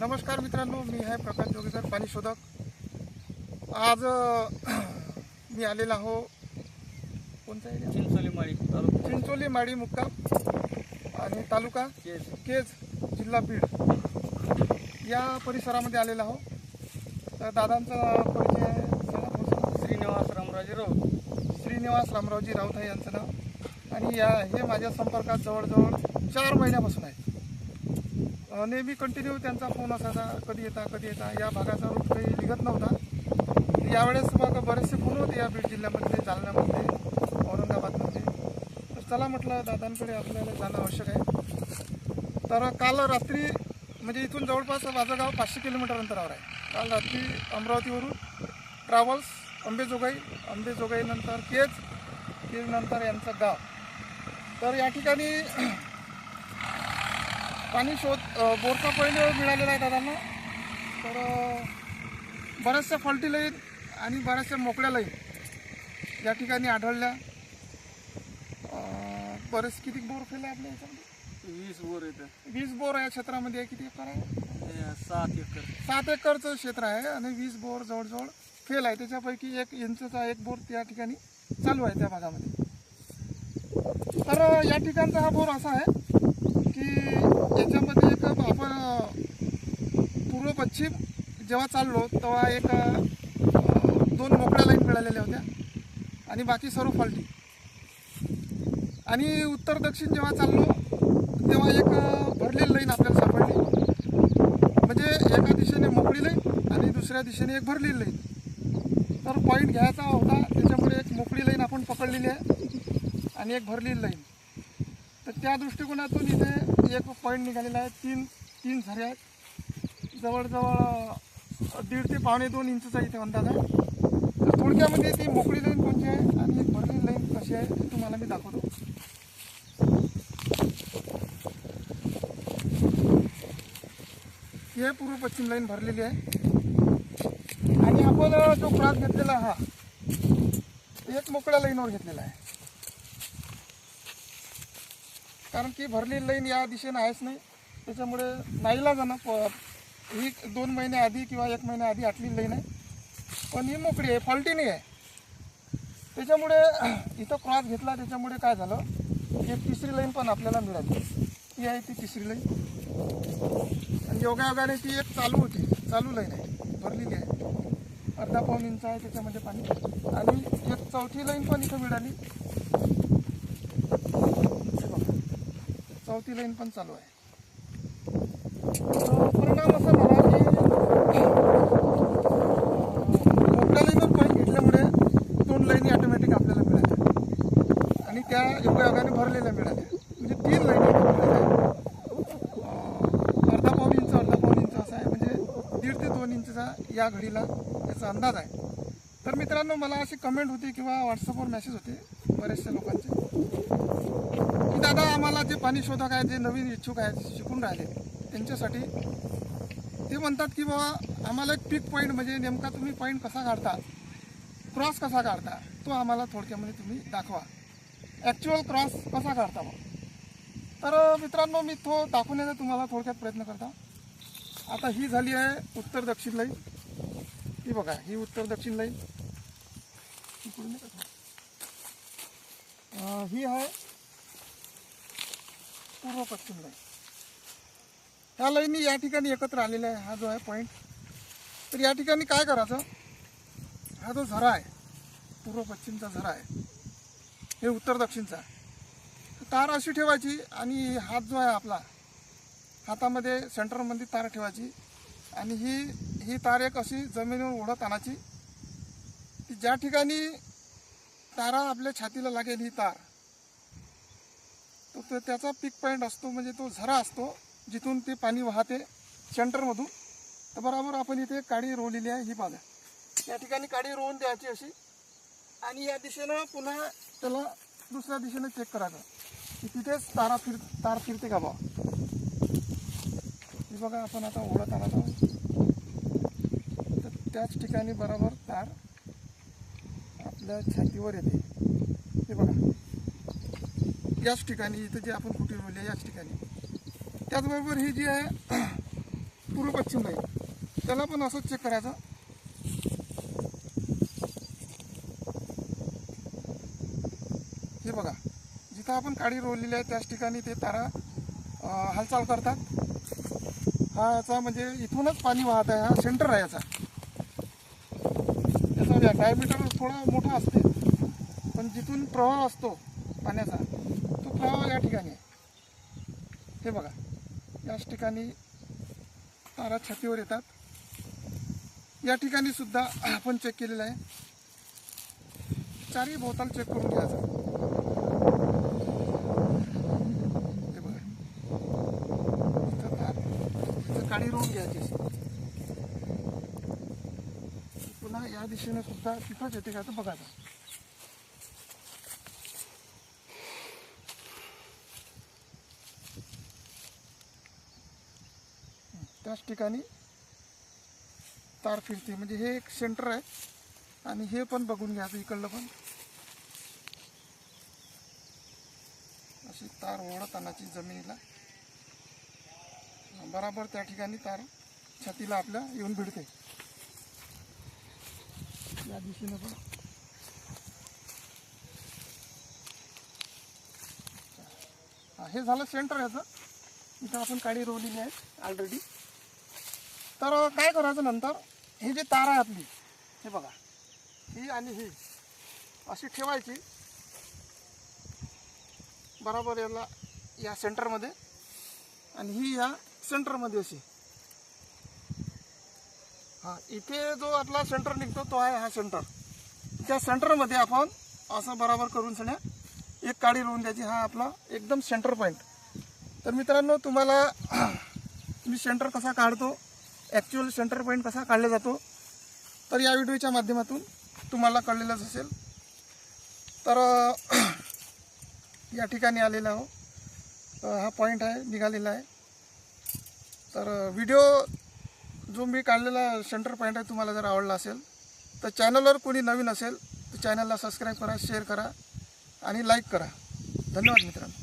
नमस्कार मित्रांनो मी आहे प्रकाश जोगेकर पाणी शोधक. आज मी आलेला हो कोणता एरिया? चिंचोली माळी तालुका. चिंचोली माडी मुक्काम आणि तालुका केज. केज जिल्हा बीड. या परिसरामध्ये आलेला हो तर दादांचा परिचय आहे. श्रीनिवास रामराजे राऊत. श्रीनिवास रामरावजी राऊत आहे यांचं नाव. आणि या हे माझ्या संपर्कात जवळजवळ चार महिन्यापासून आहे. नेहमी कंटिन्यू त्यांचा फोन असायचा कधी येता कधी येता. या भागाचा रूट काही निघत नव्हता. यावेळेस मग बरेचसे फोन होते या बीड जिल्ह्यामध्ये जालन्यामध्ये औरंगाबादमध्ये. तर चला म्हटलं दादांकडे आपल्याला जाणं आवश्यक आहे. तर काल रात्री म्हणजे इथून जवळपास माझं गाव पाचशे किलोमीटर अंतरावर आहे. काल रात्री अमरावतीवरून ट्रॅव्हल्स अंबेजोगाई अंबेजोगाईनंतर केज केजनंतर यांचं गाव. तर या ठिकाणी पाणी शोध बोरचा पहिले मिळालेला आहे दादांना. तर बऱ्याचशा फॉल्टी लाईन आणि बऱ्याचशा मोकळ्या लाईन या ठिकाणी आढळल्या. बरेच किती बोर फेल आहे आपल्या याच्यामध्ये? वीस बोर येतं वीस बोर या क्षेत्रामध्ये किती एकर आहे? सात एकर. सात एकरचं क्षेत्र आहे आणि वीस बोर जवळजवळ फेल आहे. त्याच्यापैकी एक इंचचा एक बोर त्या ठिकाणी चालू आहे त्या भागामध्ये. तर या ठिकाणचा हा बोर असा आहे. की त्याच्यामध्ये एक आपण पूर्व पश्चिम जेव्हा चाललो तेव्हा एक दोन मोकळ्या लाईन मिळालेल्या होत्या आणि बाकी सर्व फॉल्टी. आणि उत्तर दक्षिण जेव्हा चाललो तेव्हा एक भरलेली लाईन आपल्याला सापडली. म्हणजे एका दिशेने मोकळी लाईन आणि दुसऱ्या दिशेने एक भरलेली लाईन. तर पॉईंट घ्यायचा होता त्याच्यामुळे एक मोकळी लाईन आपण पकडलेली आहे आणि एक भरलेली लाईन. तर त्या दृष्टिकोनातून इथे एक पॉईंट निघालेला आहे. तीन तीन झरे आहेत. जवळजवळ दीड ते पावणे दोन इंचचा इथे अंदाज आहे. तर थोडक्यामध्ये ती मोकळी लाईन कोणती आहे आणि एक लाईन कशी आहे ते तुम्हाला मी दाखवतो. हे पूर्व पश्चिम लाईन भरलेली आहे. आणि आपण जो क्रॉस घेतलेला हा एक मोकळ्या लाईनवर घेतलेला आहे. कारण की भरलेली लाईन या दिशेनं आहेच नाही. त्याच्यामुळे नाहीला जाणं प ही दोन महिने आधी किंवा एक महिन्या आधी आटली लाईन आहे. पण ही मोकळी आहे फॉल्टी नाही आहे. त्याच्यामुळे इथं क्रॉस घेतला त्याच्यामुळे काय झालं? एक तिसरी लाईन पण आपल्याला मिळाली. ही आहे ती तिसरी लाईन. आणि योगायोगाने ती एक चालू होती. चालू लाईन आहे. भरलेली आहे. अर्धा पाऊन इंच आहे त्याच्यामध्ये पाणी. आणि एक चौथी लाईन पण इथं मिळाली हे बघा. चौथी लाईन पण चालू आहे. परिणाम असा झाला की मोठ्या लाईनवर पाणी घेतल्यामुळे दोन लाईनी ऑटोमॅटिक आपल्याला मिळाल्या आणि त्या योगायोगाने भरलेल्या मिळाल्या म्हणजे तीन लाईनी मिळाल्या अर्धा पाऊन इंच अर्धा पाऊन इंच असा आहे. म्हणजे दीड ते दोन इंचचा या घडीला त्याचा अंदाज आहे. तर मित्रांनो मला अशी कमेंट होती किंवा व्हॉट्सअपवर मेसेज होते बरेचशा लोकांचे की दादा आम्हाला जे पाणी शोधक आहेत जे नवीन इच्छुक आहेत शिकून राहिले त्यांच्यासाठी ते म्हणतात की बाबा आम्हाला एक पीक पॉईंट म्हणजे नेमका तुम्ही पॉईंट कसा काढता? क्रॉस कसा काढता? तो आम्हाला थोडक्यामध्ये तुम्ही दाखवा. ॲक्च्युअल क्रॉस कसा काढता मग तर मित्रांनो मी तो दाखवण्याचा तुम्हाला थोडक्यात प्रयत्न करता. आता ही झाली आहे उत्तर दक्षिण लाईन ही बघा ही उत्तर दक्षिण लाईन. ही आहे पूर्व पश्चिम लाईन. ह्या लाईनी या ठिकाणी एकत्र आलेला आहे. हा जो आहे पॉईंट तर या ठिकाणी काय करायचं? हा जो झरा आहे पूर्व पश्चिमचा झरा आहे हे उत्तर दक्षिणचा. तार अशी ठेवायची आणि हात जो आहे आपला हातामध्ये सेंटरमध्ये तार ठेवायची. आणि ही ही तार एक अशी जमिनीवर ओढत आणायची की ज्या ठिकाणी तारा आपल्या छातीला लागेल ही तार तो तो त्याचा पीक पॉईंट असतो म्हणजे तो झरा असतो जिथून ते पाणी वाहते सेंटरमधून तर बरोबर आपण इथे काडी रोवलेली आहे ही बघा या ठिकाणी काडी रोवून द्यायची अशी आणि या दिशेनं पुन्हा त्याला दुसऱ्या दिशेनं चेक करायचं की तिथेच तारा फिर तार फिरते का बा हे बघा आपण आता ओढत आणत आहोत. तर त्याच ठिकाणी बरोबर तार आपल्या छातीवर येते. हे बघा. याच ठिकाणी इथं जे आपण कुठे रोवली आहे याच ठिकाणी. त्याचबरोबर ही जी आहे पूर्व पश्चिम आहे त्याला पण असंच चेक करायचं. हे बघा. जिथं आपण काडी रोवलेली आहे त्याच ठिकाणी ते तारा हालचाल करतात. हा याचा म्हणजे इथूनच पाणी वाहत आहे हा सेंटर आहे याचा. याचा म्हणजे डायमीटर थोडा मोठा असते पण जिथून प्रवाह असतो पाण्याचा तो प्रवाह या ठिकाणी आहे. हे बघा याच ठिकाणी तारा छातीवर येतात. या ठिकाणी सुद्धा आपण चेक केलेलं आहे. चारही भोवताल चेक करून घ्यायचा हे बघा इथं तार इथं काडी रोवून घ्यायची अशी. पुन्हा या दिशेने सुद्धा तिथंच येते का? तर बघायचं त्याच ठिकाणी तार फिरते. म्हणजे हे एक सेंटर आहे. आणि हे पण बघून घ्या इकडलं पण. अशी तार ओढत आणायची जमिनीला. बराबर त्या ठिकाणी तार छातीला आपल्या येऊन भिडते. या दिशेनं पण. हे झालं सेंटर ह्याचं. इथं आपण काडी रोवलेली आहे ऑलरेडी तर काय करायचं नंतर? ही जी तार आहे आपली हे बघा. ही आणि ही. अशी ठेवायची. बरोबर याला या सेंटरमध्ये आणि ही या सेंटरमध्ये अशी. हा इथे जो आपला सेंटर निघतो तो आहे हा सेंटर त्या सेंटरमध्ये आपण असं बरोबर करून सण्या एक काडी रोवून द्यायची. हा आपला एकदम सेंटर पॉईंट तर मित्रांनो तुम्हाला मी सेंटर कसा काढतो ॲक्च्युअल सेंटर पॉईंट कसा काढला जातो तर या व्हिडिओच्या माध्यमातून तुम्हाला कळलेलंच असेल. तर या ठिकाणी आलेला हो हा पॉईंट आहे निघालेला आहे. तर व्हिडिओ जो मी काढलेला सेंटर पॉईंट आहे तुम्हाला जर आवडला असेल तर चॅनलवर कोणी नवीन असेल तर चॅनलला सबस्क्राईब करा शेअर करा आणि लाईक करा. धन्यवाद मित्रांनो.